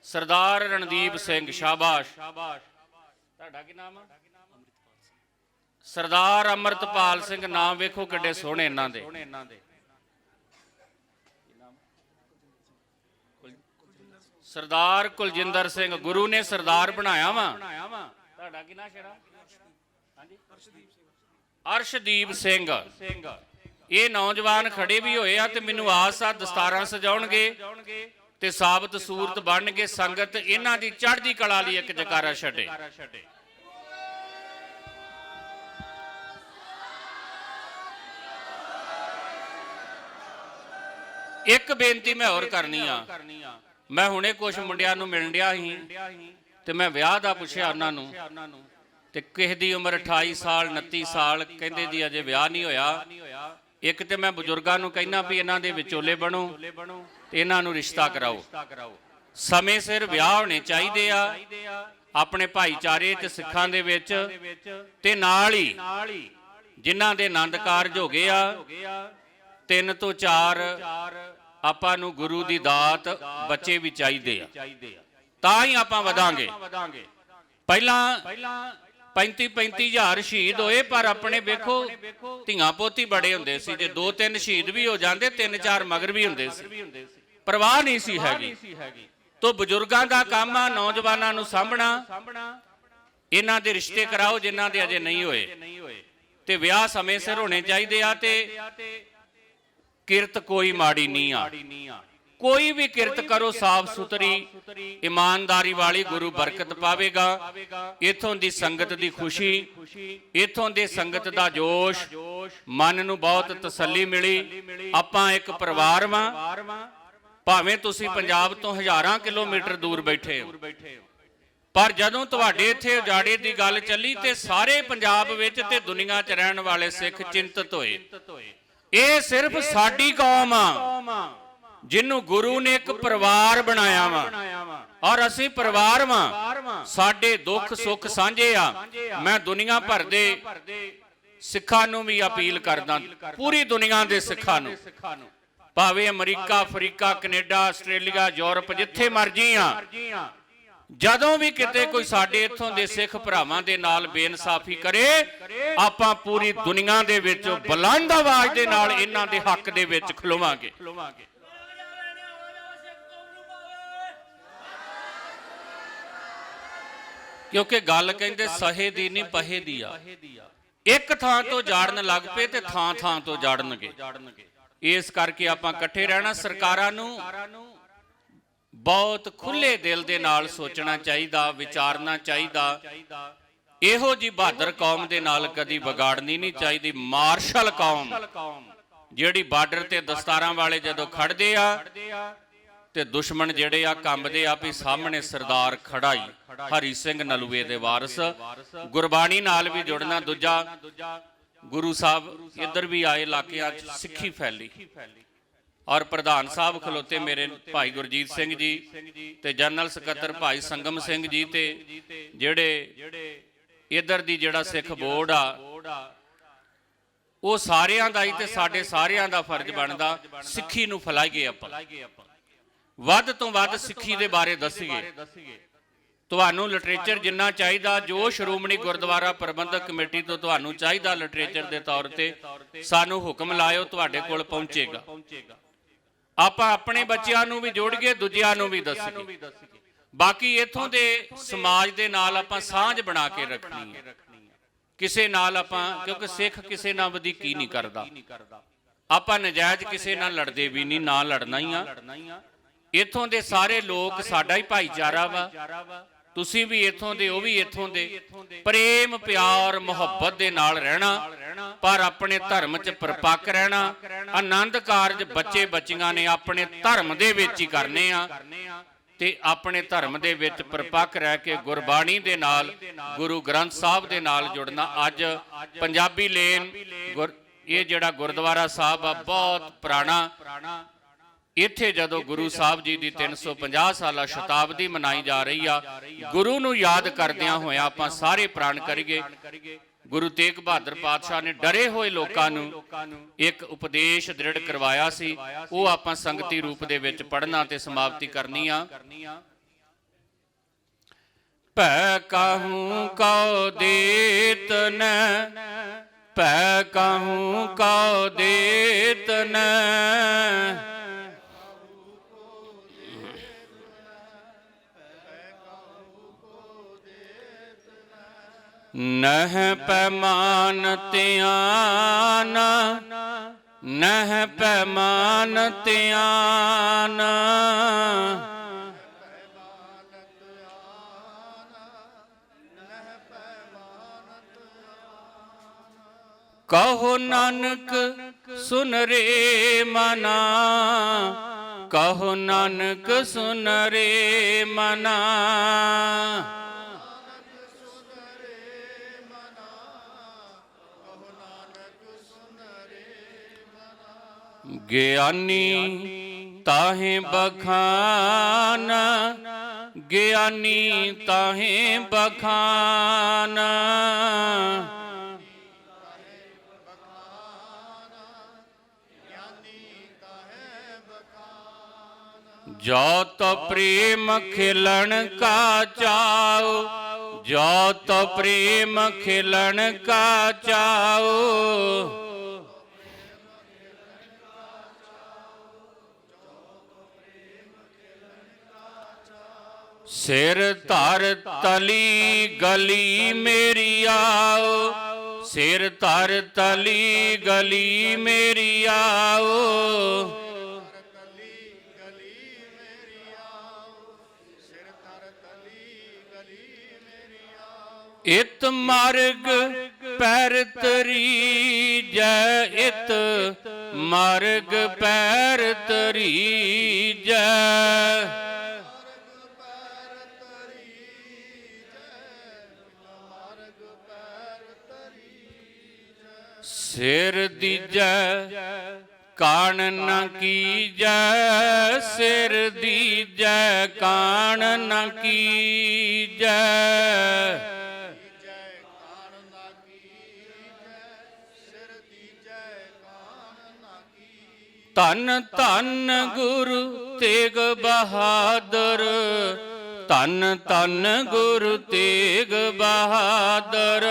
ਸਰਦਾਰ ਰਣਦੀਪ ਸਿੰਘ ਸ਼ਾਬਾਸ਼। ਤੁਹਾਡਾ ਕੀ ਨਾਮ ਆ? ਸਰਦਾਰ ਅਮਰਤਪਾਲ ਸਿੰਘ, ਨਾਮ ਵੇਖੋ ਕਿੱਡੇ ਸੋਹਣੇ ਇਹਨਾਂ ਦੇ। ਸਰਦਾਰ ਕੁਲਜਿੰਦਰ ਸਿੰਘ, ਗੁਰੂ ਨੇ ਸਰਦਾਰ ਬਣਾਇਆ ਵਾ। ਤੁਹਾਡਾ ਕੀ ਨਾਮ ਸ਼ੇਰਾ? ਹਾਂਜੀ ਅਰਸ਼ਦੀਪ ਸਿੰਘ। ਇਹ ਨੌਜਵਾਨ ਖੜੇ ਵੀ ਹੋਏ ਆ ਤੇ ਮੈਨੂੰ ਆਸ ਆ ਦਸਤਾਰਾਂ ਸਜਾਉਣਗੇ। ਤੇ ਸਾਬਤ ਸੂਰਤ ਬਣ ਬਣਨਗੇ ਸੰਗਤ ਇਹਨਾਂ ਦੀ ਚੜ੍ਹਦੀ ਕਲਾ ਲਈ ਇੱਕ ਜਕਾਰਾ ਛੱਡੇ। ਇੱਕ ਬੇਨਤੀ ਮੈਂ ਹੋਰ ਕਰਨੀ ਆ। ਮੈਂ ਹੁਣੇ ਕੁਝ ਮੁੰਡਿਆਂ ਨੂੰ ਮਿਲਣ ਡਿਆ ਸੀ ਤੇ ਮੈਂ ਵਿਆਹ ਦਾ ਪੁੱਛਿਆ ਉਹਨਾਂ ਨੂੰ ਤੇ ਕਿਸੇ ਦੀ ਉਮਰ 28 ਸਾਲ 29 ਸਾਲ ਕਹਿੰਦੇ ਜੀ ਅਜੇ ਵਿਆਹ ਨਹੀਂ ਹੋਇਆ। ਇੱਕ ਤੇ ਮੈਂ ਬਜ਼ੁਰਗਾਂ ਨੂੰ ਕਹਿਣਾ ਵੀ ਇਹਨਾਂ ਦੇ ਵਿਚੋਲੇ ਬਣੋ। ਤੇ ਇਹਨਾਂ ਨੂੰ ਰਿਸ਼ਤਾ ਕਰਾਓ। ਸਮੇਂ ਸਿਰ ਵਿਆਹ ਹੋਣੇ ਚਾਹੀਦੇ ਆ। ਆਪਣੇ ਭਾਈਚਾਰੇ ਤੇ ਸਿੱਖਾਂ ਦੇ ਵਿੱਚ ਤੇ ਨਾਲ ਹੀ ਜਿਨ੍ਹਾਂ ਦੇ ਆਨੰਦ ਕਾਰਜ ਹੋ ਗਏ ਆ, ਤਿੰਨ ਤੋਂ ਚਾਰ ਆਪਾਂ ਨੂੰ ਗੁਰੂ ਦੀ ਦਾਤ ਬੱਚੇ ਵੀ ਚਾਹੀਦੇ ਆ। ਤਾਂ ਹੀ ਆਪਾਂ ਵਧਾਂਗੇ। ਪਹਿਲਾਂ 35 35000 ਸ਼ਹੀਦ ਹੋਏ, ਪਰ ਆਪਣੇ ਵੇਖੋ, ਧੀਆਂ ਪੋਤੀ ਬੜੇ ਹੁੰਦੇ ਸੀ। ਜੇ ਦੋ ਤਿੰਨ ਸ਼ਹੀਦ ਵੀ ਹੋ ਜਾਂਦੇ, ਤਿੰਨ ਚਾਰ ਮਗਰ ਵੀ ਹੁੰਦੇ ਸੀ। ਪਰਵਾਹ ਨਹੀਂ ਸੀ ਹੈਗੀ। ਤੋਂ ਬਜ਼ੁਰਗਾਂ ਦਾ ਕੰਮ ਆ ਨੌਜਵਾਨਾਂ ਨੂੰ ਸਾਂਭਣਾ। ਇਹਨਾਂ ਦੇ ਰਿਸ਼ਤੇ ਕਰਾਓ ਜਿਨ੍ਹਾਂ ਦੇ ਅਜੇ ਨਹੀਂ ਹੋਏ। ਤੇ ਵਿਆਹ ਸਮੇਂ ਸਿਰ ਹੋਣੇ ਚਾਹੀਦੇ ਆ ਤੇ ਕਿਰਤ ਕੋਈ ਮਾੜੀ ਨਹੀਂ ਆ। ਕੋਈ ਵੀ ਕਿਰਤ ਕਰੋ ਸਾਫ਼ ਸੁਥਰੀ ਇਮਾਨਦਾਰੀ ਵਾਲੀ ਗੁਰੂ ਬਰਕਤ ਪਾਵੇਗਾ। ਇਥੋਂ ਦੀ ਸੰਗਤ ਦੀ ਖੁਸ਼ੀ ਇਥੋਂ ਦੇ ਸੰਗਤ ਦਾ ਜੋਸ਼। ਮਨ ਨੂੰ ਬਹੁਤ ਤਸੱਲੀ ਮਿਲੀ। ਆਪਾਂ ਇੱਕ ਪਰਿਵਾਰ ਵਾਂ। ਭਾਵੇਂ ਤੁਸੀਂ ਪੰਜਾਬ ਤੋਂ ਹਜ਼ਾਰਾਂ ਕਿਲੋਮੀਟਰ ਦੂਰ ਬੈਠੇ ਹੋ। ਪਰ ਜਦੋਂ ਤੁਹਾਡੇ ਇੱਥੇ ਉਜਾੜੇ ਦੀ ਗੱਲ ਚੱਲੀ ਤੇ ਸਾਰੇ ਪੰਜਾਬ ਵਿੱਚ ਤੇ ਦੁਨੀਆ 'ਚ ਰਹਿਣ ਵਾਲੇ ਸਿੱਖ ਚਿੰਤਤ ਹੋਏ। ਇਹ ਸਿਰਫ ਸਾਡੀ ਕੌਮ ਆ। ਜਿਹਨੂੰ ਗੁਰੂ ਨੇ ਇੱਕ ਪਰਿਵਾਰ ਬਣਾਇਆ ਵਾ। ਔਰ ਅਸੀਂ ਪਰਿਵਾਰ ਵਾਂ। ਸਾਡੇ ਦੁੱਖ ਸੁੱਖ ਸਾਂਝੇ ਆ। ਮੈਂ ਦੁਨੀਆ ਭਰ ਦੇ ਸਿੱਖਾਂ ਨੂੰ ਵੀ ਅਪੀਲ ਕਰਦਾ। ਪੂਰੀ ਦੁਨੀਆ ਦੇ ਸਿੱਖਾਂ ਨੂੰ। ਭਾਵੇਂ America, Africa, Canada, Australia, Europe, ਜਿੱਥੇ ਮਰਜ਼ੀ ਆ। ਜਦੋਂ ਵੀ ਕਿਤੇ ਕੋਈ ਸਾਡੇ ਇੱਥੋਂ ਦੇ ਸਿੱਖ ਭਰਾਵਾਂ ਦੇ ਨਾਲ ਬੇਇਨਸਾਫੀ ਕਰੇ, ਆਪਾਂ ਪੂਰੀ ਦੁਨੀਆ ਦੇ ਵਿੱਚ ਬੁਲੰਦ ਆਵਾਜ਼ ਦੇ ਨਾਲ ਇਹਨਾਂ ਦੇ ਹੱਕ ਦੇ ਵਿੱਚ ਖਲੋਵਾਂਗੇ। ਕਿਉਂਕਿ ਗੱਲ ਕਹਿੰਦੇ ਸਹੇ ਦੀ ਨਹੀਂ, ਪਹੇ ਦੀ ਆ। ਇੱਕ ਥਾਂ ਤੋਂ ਜਾੜਨ ਲੱਗ ਪਏ ਤੇ ਥਾਂ ਥਾਂ ਤੋਂ ਜਾੜਨਗੇ। ਇਸ ਕਰਕੇ ਆਪਾਂ ਇਕੱਠੇ ਰਹਿਣਾ, ਸਰਕਾਰਾਂ ਨੂੰ ਬਹੁਤ ਖੁੱਲੇ ਦਿਲ ਦੇ ਨਾਲ ਸੋਚਣਾ ਚਾਹੀਦਾ, ਵਿਚਾਰਨਾ ਚਾਹੀਦਾ। ਇਹੋ ਜੀ ਬਹਾਦਰ ਕੌਮ ਦੇ ਨਾਲ ਕਦੀ ਵਿਗਾੜਨੀ ਨਹੀਂ ਚਾਹੀਦੀ। ਮਾਰਸ਼ਲ ਕੌਮ, ਜਿਹੜੀ ਬਾਰਡਰ ਤੇ ਦਸਤਾਰਾਂ ਵਾਲੇ ਜਦੋਂ ਖੜਦੇ ਆ, ਤੇ ਦੁਸ਼ਮਣ ਜਿਹੜੇ ਆ ਕੰਬਦੇ ਆ ਵੀ ਸਾਹਮਣੇ ਸਰਦਾਰ ਖੜਾਈ ਹਰੀ ਸਿੰਘ ਨਲੂਏ ਦੇ ਵਾਰਸ। ਗੁਰਬਾਣੀ ਨਾਲ ਵੀ ਜੁੜਨਾ ਦੂਜਾ। ਗੁਰੂ ਸਾਹਿਬ ਇੱਧਰ ਵੀ ਆਏ ਇਲਾਕਿਆਂ 'ਚ, ਸਿੱਖੀ ਫੈਲੀ। ਔਰ ਪ੍ਰਧਾਨ ਸਾਹਿਬ ਖਲੋਤੇ ਮੇਰੇ ਭਾਈ ਗੁਰਜੀਤ ਸਿੰਘ ਜੀ ਤੇ ਜਨਰਲ ਸਕੱਤਰ ਭਾਈ ਸੰਗਮ ਸਿੰਘ ਜੀ ਤੇ ਜਿਹੜੇ ਇੱਧਰ ਦੀ ਜਿਹੜਾ ਸਿੱਖ ਬੋਰਡ ਆ, ਉਹ ਸਾਰਿਆਂ ਦਾ ਹੀ ਤੇ ਸਾਡੇ ਸਾਰਿਆਂ ਦਾ ਫਰਜ਼ ਬਣਦਾ, ਸਿੱਖੀ ਨੂੰ ਫੈਲਾਈਏ ਆਪਾਂ। ਵੱਧ ਤੋਂ ਵੱਧ ਸਿੱਖੀ ਦੇ ਬਾਰੇ ਦੱਸੀਏ। ਤੁਹਾਨੂੰ ਲਿਟਰੇਚਰ ਜਿੰਨਾ ਚਾਹੀਦਾ, ਜੋ ਸ਼੍ਰੋਮਣੀ ਗੁਰਦੁਆਰਾ ਪ੍ਰਬੰਧਕ ਕਮੇਟੀ ਤੋਂ ਤੁਹਾਨੂੰ ਚਾਹੀਦਾ ਲਿਟਰੇਚਰ ਦੇ ਤੌਰ ਤੇ, ਸਾਨੂੰ ਹੁਕਮ ਲਾਇਓ, ਤੁਹਾਡੇ ਕੋਲ ਪਹੁੰਚੇਗਾ। ਆਪਾਂ ਆਪਣੇ ਬੱਚਿਆਂ ਨੂੰ ਵੀ ਜੋੜੀਏ, ਦੂਜਿਆਂ ਨੂੰ ਵੀ ਦੱਸੀਏ। ਬਾਕੀ ਇਥੋਂ ਦੇ ਸਮਾਜ ਦੇ ਨਾਲ ਆਪਾਂ ਸਾਂਝ ਬਣਾ ਕੇ ਰੱਖਣੀ ਹੈ। ਕਿਸੇ ਨਾਲ ਆਪਾਂ, ਕਿਉਂਕਿ ਸਿੱਖ ਕਿਸੇ ਨਾਲ ਵਧੀਕੀ ਨਹੀਂ ਕਰਦਾ। ਆਪਾਂ ਨਜਾਇਜ਼ ਕਿਸੇ ਨਾਲ ਲੜਦੇ ਵੀ ਨਹੀਂ, ਨਾ ਲੜਨਾ ਹੀ ਆ। ਇਥੋਂ ਦੇ ਸਾਰੇ ਲੋਕ ਸਾਡਾ ਹੀ ਭਾਈਚਾਰਾ ਵਾ। ਤੁਸੀਂ ਵੀ ਇੱਥੋਂ ਦੇ, ਉਹ ਵੀ ਇੱਥੋਂ ਦੇ। ਪ੍ਰੇਮ, ਪਿਆਰ, ਮੁਹੱਬਤ ਦੇ ਨਾਲ ਰਹਿਣਾ, ਪਰ ਆਪਣੇ ਧਰਮ 'ਚ ਪਰਪੱਕ ਰਹਿਣਾ, ਆਨੰਦ ਕਾਰਜ ਬੱਚੇ ਬੱਚੀਆਂ ਨੇ ਆਪਣੇ ਧਰਮ ਦੇ ਵਿੱਚ ਹੀ ਕਰਨੇ ਆ। ਤੇ ਆਪਣੇ ਧਰਮ ਦੇ ਵਿੱਚ ਪਰਪੱਕ ਰਹਿ ਕੇ ਗੁਰਬਾਣੀ ਦੇ ਨਾਲ, ਗੁਰੂ ਗ੍ਰੰਥ ਸਾਹਿਬ ਦੇ ਨਾਲ ਜੁੜਨਾ ਅੱਜ ਪੰਜਾਬੀ ਲੇਨ ਗੁਰ- ਇਹ ਜਿਹੜਾ ਗੁਰਦੁਆਰਾ ਸਾਹਿਬ ਆ, ਬਹੁਤ ਪੁਰਾਣਾ। ਇੱਥੇ ਜਦੋਂ ਗੁਰੂ ਸਾਹਿਬ ਜੀ ਦੀ 350 ਸਾਲਾ ਸ਼ਤਾਬਦੀ ਮਨਾਈ ਜਾ ਰਹੀ ਆ ਗੁਰੂ ਨੂੰ ਯਾਦ ਕਰਦਿਆਂ ਹੋਇਆਂ ਆਪਾਂ ਸਾਰੇ ਪ੍ਰਾਣ ਕਰੀਏ। ਗੁਰੂ ਤੇਗ ਬਹਾਦਰ ਪਾਤਸ਼ਾਹ ਨੇ ਡਰੇ ਹੋਏ ਲੋਕਾਂ ਨੂੰ ਇੱਕ ਉਪਦੇਸ਼ ਦ੍ਰਿੜ ਕਰਵਾਇਆ ਸੀ। ਉਹ ਆਪਾਂ ਸੰਗਤੀ ਰੂਪ ਦੇ ਵਿੱਚ ਪੜ੍ਹਨਾ ਤੇ ਸਮਾਪਤੀ ਕਰਨੀ ਆ। ਭੈ ਕਾਹੂ ਕਉ ਦੇਤ ਨ? ਭੈ ਕਾਹੂ ਕਉ ਦੇਤ ਨਹ ਪੈਮਾਨ ਧਿਆਨ, ਨਹ ਪੈਮਾਨ ਧਿਆਨ। ਕਹੋ ਨਾਨਕ, ਸੁਨ ਰੇ ਮਨਾ। ਕਹੋ ਨਾਨਕ, ਸੁਨ ਰੇ ਮਨਾ। ਗਿਆਨੀ ਤਾਹੇ ਬਖਾਨ, ਗਿਆਨੀ ਤਾਹੇ ਬਖਾਨ। ਜੋ ਤੋ ਪ੍ਰੇਮ ਖਿਲਣ ਕਾ ਚਾਓ ਜੋ ਤੋ ਪ੍ਰੇਮ ਖਿਲਣ ਕਾ ਚਾਓ ਸਿਰ ਧਰ ਤਲੀ ਗਲੀ ਮੇਰੀ ਆਓ। ਸਿਰ ਧਰ ਤਲੀ ਗਲੀ ਮੇਰੀ ਆਓ। ਇਤ ਮਾਰਗ ਪੈਰ ਤਰੀ ਜੈ ਇਤ। ਮਾਰਗ ਪੈਰ ਤਰੀ ਜੈ। ਸਿਰ ਦੀਜੈ, ਕਾਣ ਨ ਕੀਜੈ, ਸਿਰ ਦੀਜੈ, ਕਾਣ ਨ ਕੀਜੈ। ਧੰਨ ਧੰਨ ਗੁਰੂ ਤੇਗ ਬਹਾਦਰ, ਧੰਨ ਧੰਨ ਗੁਰੂ ਤੇਗ ਬਹਾਦਰ।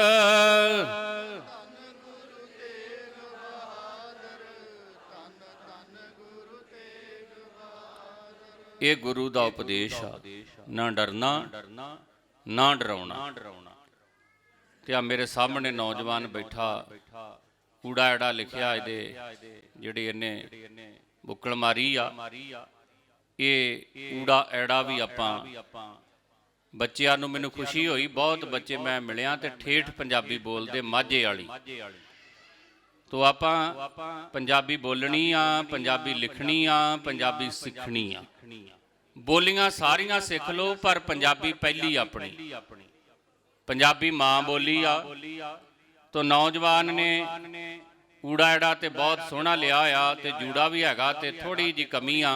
ਇਹ ਗੁਰੂ ਦਾ ਉਪਦੇਸ਼ ਆ। ਨਾ ਡਰਨਾ, ਨਾ ਡਰਾਉਣਾ। ਤੇ ਆ ਮੇਰੇ ਸਾਹਮਣੇ ਨੌਜਵਾਨ ਬੈਠਾ, ਕੂੜਾ ਐੜਾ ਲਿਖਿਆ ਇਹਦੇ, ਜਿਹੜੀ ਇਹਨੇ ਬੁੱਕਲ ਮਾਰੀ ਆ। ਇਹ ਕੂੜਾ ਐੜਾ ਵੀ ਆਪਾਂ ਬੱਚਿਆਂ ਨੂੰ ਮੈਨੂੰ ਖੁਸ਼ੀ ਹੋਈ। ਬਹੁਤ ਬੱਚੇ ਮੈਂ ਮਿਲਿਆ ਤੇ ਠੇਠ ਪੰਜਾਬੀ ਬੋਲਦੇ ਮਾਝੇ ਵਾਲੀ। ਤੋ ਆਪਾਂ ਪੰਜਾਬੀ ਬੋਲਣੀ ਆ, ਪੰਜਾਬੀ ਲਿਖਣੀ ਆ, ਪੰਜਾਬੀ ਸਿੱਖਣੀ ਆ। ਬੋਲੀਆਂ ਸਾਰੀਆਂ ਸਿੱਖ ਲਓ, ਪਰ ਪੰਜਾਬੀ ਪਹਿਲੀ ਆਪਣੀ। ਪੰਜਾਬੀ ਮਾਂ ਬੋਲੀ ਆ। ਤੋ ਨੌਜਵਾਨ ਨੇ ਊੜਾ ਐੜਾ ਤੇ ਬਹੁਤ ਸੋਹਣਾ ਲਿਆ ਆ ਤੇ ਜੂੜਾ ਵੀ ਹੈਗਾ ਤੇ ਥੋੜੀ ਜੀ ਕਮੀ ਆ।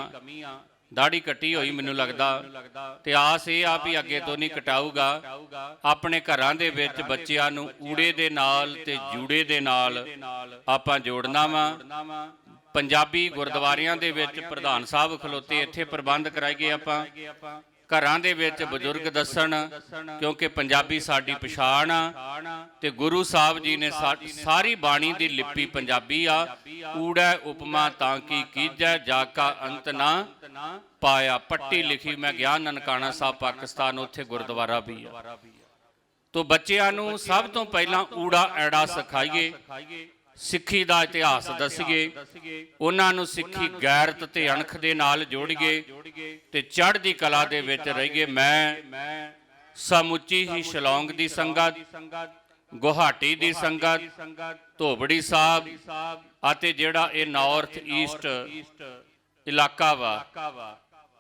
ਦਾੜੀ ਕੱਟੀ ਹੋਈ ਮੈਨੂੰ ਲੱਗਦਾ ਤੇ ਆਸ ਇਹ ਆ ਵੀ ਅੱਗੇ ਤੋਂ ਨਹੀਂ ਕਟਾਊਗਾ। ਆਪਣੇ ਘਰਾਂ ਦੇ ਵਿੱਚ ਬੱਚਿਆਂ ਨੂੰ ਊੜੇ ਦੇ ਨਾਲ ਤੇ ਜੂੜੇ ਦੇ ਨਾਲ ਆਪਾਂ ਜੋੜਨਾ ਵਾ। ਪੰਜਾਬੀ ਗੁਰਦੁਆਰਿਆਂ ਦੇ ਵਿੱਚ ਪ੍ਰਧਾਨ ਸਾਹਿਬ ਖਲੋਤੇ ਇੱਥੇ ਪ੍ਰਬੰਧ ਕਰਾਈਏ ਆਪਾਂ। ਘਰਾਂ ਦੇ ਵਿੱਚ ਬਜ਼ੁਰਗ ਦੱਸਣ, ਕਿਉਂਕਿ ਪੰਜਾਬੀ ਸਾਡੀ ਪਛਾਣ ਆ, ਤੇ ਗੁਰੂ ਸਾਹਿਬ ਜੀ ਨੇ ਸਾਰੀ ਬਾਣੀ ਦੀ ਲਿਪੀ ਪੰਜਾਬੀ ਆ। ਊੜਾ ਉਪਮਾ ਤਾਂ ਕੀ ਕੀਜੈ, ਜਾ ਕਾ ਅੰਤ ਨਾ ਪਾਇਆ। ਪੱਟੀ ਲਿਖੀ ਮੈਂ ਗਿਆਨ ਨਨਕਾਣਾ ਸਾਹਿਬ ਪਾਕਿਸਤਾਨ, ਉੱਥੇ ਗੁਰਦੁਆਰਾ ਵੀ ਆ। ਤੋ ਬੱਚਿਆਂ ਨੂੰ ਸਭ ਤੋਂ ਪਹਿਲਾਂ ਊੜਾ ਐੜਾ ਸਿਖਾਈਏ। ਸਿੱਖੀ ਦਾ ਇਤਿਹਾਸ ਦੱਸੀਏ। ਉਹਨਾਂ ਨੂੰ ਸਿੱਖੀ ਗੈਰਤ ਤੇ ਅਣਖ ਦੇ ਨਾਲ ਜੋੜੀਏ ਤੇ ਚੜ੍ਹਦੀ ਕਲਾ ਦੇ ਵਿੱਚ ਰਹੀਏ। ਮੈਂ ਸਮੁੱਚੀ ਹੀ ਸ਼ਿਲੌਂਗ ਦੀ ਸੰਗਤ, ਗੁਹਾਟੀ ਦੀ ਸੰਗਤ, ਧੋਬੜੀ ਸਾਹਿਬ ਅਤੇ ਜਿਹੜਾ ਇਹ ਨਾਰਥ ਈਸਟ ਇਲਾਕਾ ਵਾ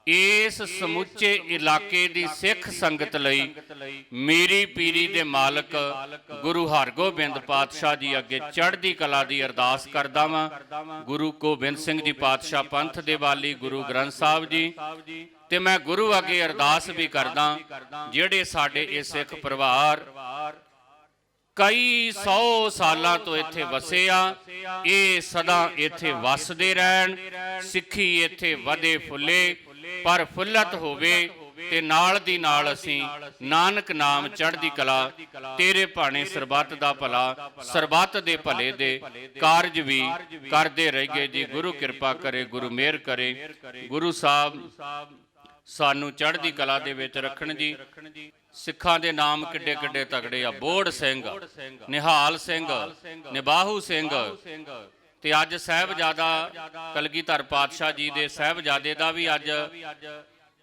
ਇਸ ਸਮੁੱਚੇ ਇਲਾਕੇ ਦੀ ਸਿੱਖ ਸੰਗਤ ਲਈ ਮੇਰੀ ਪੀਰੀ ਦੇ ਮਾਲਕ ਗੁਰੂ ਹਰਗੋਬਿੰਦ ਪਾਤਸ਼ਾਹ ਜੀ ਅੱਗੇ ਚੜ੍ਹਦੀ ਕਲਾ ਦੀ ਅਰਦਾਸ ਕਰਦਾ ਵਾਂ। ਗੁਰੂ ਗੋਬਿੰਦ ਸਿੰਘ ਜੀ ਪਾਤਸ਼ਾਹ ਪੰਥ ਦੇ ਵਾਲੀ ਗੁਰੂ ਗ੍ਰੰਥ ਸਾਹਿਬ ਜੀ। ਤੇ ਮੈਂ ਗੁਰੂ ਅੱਗੇ ਅਰਦਾਸ ਵੀ ਕਰਦਾ, ਜਿਹੜੇ ਸਾਡੇ ਇਹ ਸਿੱਖ ਪਰਿਵਾਰ ਕਈ 100 ਸਾਲਾਂ ਤੋਂ ਇੱਥੇ ਵਸੇ ਆ, ਇਹ ਸਦਾ ਇੱਥੇ ਵਸਦੇ ਰਹਿਣ, ਸਿੱਖੀ ਇੱਥੇ ਵਧੇ ਫੁੱਲੇ ਪਰ ਫੁੱਲਤ ਹੋਵੇ ਤੇ ਨਾਲ ਦੀ ਨਾਲ ਅਸੀਂ ਨਾਨਕ ਨਾਮ ਚੜ੍ਹਦੀ ਕਲਾ ਤੇਰੇ ਭਾਣੇ ਸਰਬੱਤ ਦਾ ਭਲਾ ਸਰਬੱਤ ਦੇ ਭਲੇ ਦੇ ਕਾਰਜ ਵੀ ਕਰਦੇ ਰਹੀਏ ਜੀ ਗੁਰੂ ਕਿਰਪਾ ਕਰੇ ਗੁਰੂ ਮਿਹਰ ਕਰੇ ਗੁਰੂ ਸਾਹਿਬ ਸਾਨੂੰ ਚੜ੍ਹਦੀ ਕਲਾ ਦੇ ਵਿੱਚ ਰੱਖਣ ਜੀ। ਸਿੱਖਾਂ ਦੇ ਨਾਮ ਕਿੱਡੇ ਕਿੱਡੇ ਤਗੜੇ ਆ ਬੋੜ ਸਿੰਘ ਨਿਹਾਲ ਸਿੰਘ ਨਿਬਾਹੂ ਸਿੰਘ ਤੇ ਅੱਜ ਸਾਹਿਬਜ਼ਾਦਾ ਕਲਗੀਧਰ ਪਾਤਸ਼ਾਹ ਜੀ ਦੇ ਸਾਹਿਬਜ਼ਾਦੇ ਦਾ ਵੀ ਅੱਜ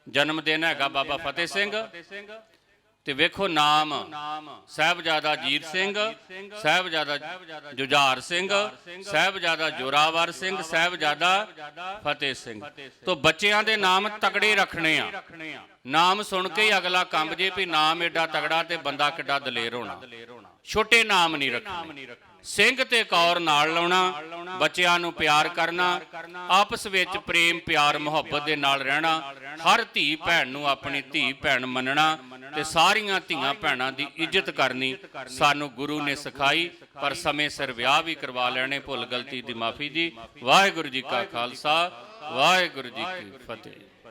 ਜਨਮ ਦਿਨ ਹੈਗਾ ਬਾਬਾ ਫਤਿਹ ਸਿੰਘ। ਤੇ ਵੇਖੋ ਨਾਮ, ਸਾਹਿਬਜ਼ਾਦਾ ਜੀਤ ਸਿੰਘ, ਸਾਹਿਬਜ਼ਾਦਾ ਜੁਝਾਰ ਸਿੰਘ, ਸਾਹਿਬਜ਼ਾਦਾ ਜੋਰਾਵਰ ਸਿੰਘ, ਸਾਹਿਬਜ਼ਾਦਾ ਫਤਿਹ ਸਿੰਘ। ਤੋਂ ਬੱਚਿਆਂ ਦੇ ਨਾਮ ਤਗੜੇ ਰੱਖਣੇ ਆ। ਨਾਮ ਸੁਣ ਕੇ ਹੀ ਅਗਲਾ ਕੰਬ ਜੇ ਵੀ ਨਾਮ ਏਡਾ ਤਗੜਾ ਤੇ ਬੰਦਾ ਕਿੱਡਾ ਦਲੇਰ ਹੋਣਾ। ਛੋਟੇ ਨਾਮ ਨਹੀਂ ਰੱਖਣੇ। ਸਿੰਘ ਤੇ ਕੌਰ ਨਾਲ ਲਾਉਣਾ, ਬੱਚਿਆਂ ਨੂੰ ਪਿਆਰ ਕਰਨਾ, ਆਪਸ ਵਿੱਚ ਪ੍ਰੇਮ, ਪਿਆਰ, ਮੁਹੱਬਤ ਦੇ ਨਾਲ ਰਹਿਣਾ, ਹਰ ਧੀ ਭੈਣ ਨੂੰ ਆਪਣੀ ਧੀ ਭੈਣ ਮੰਨਣਾ ਤੇ ਸਾਰੀਆਂ ਧੀਆਂ ਭੈਣਾਂ ਦੀ ਇੱਜ਼ਤ ਕਰਨੀ ਸਾਨੂੰ ਗੁਰੂ ਨੇ ਸਿਖਾਈ, ਪਰ ਸਮੇਂ ਸਿਰ ਵਿਆਹ ਵੀ ਕਰਵਾ ਲੈਣੇ, ਭੁੱਲ ਗਲਤੀ ਦੀ ਮਾਫੀ ਜੀ ਵਾਹਿਗੁਰੂ ਜੀ ਕਾ ਖਾਲਸਾ, ਵਾਹਿਗੁਰੂ ਜੀ ਕੀ ਫਤਿਹ।